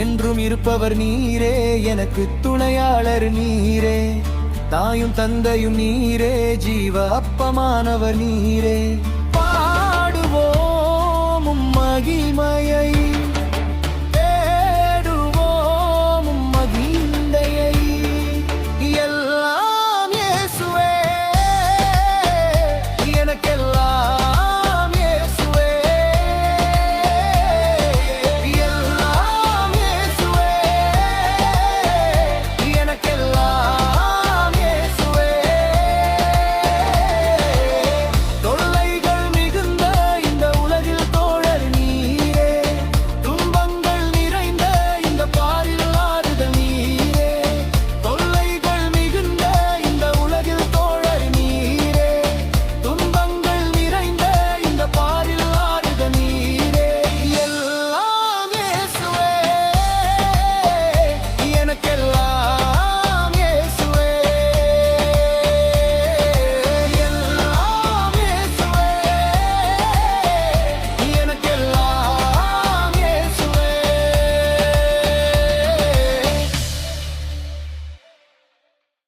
என்றும் இருப்பவர் நீரே எனக்கு துணையாளர் நீரே. தாயும் தந்தையும் நீரே ஜீவ அப்பமானவர் நீரே. பாடுவோம் மகிமை.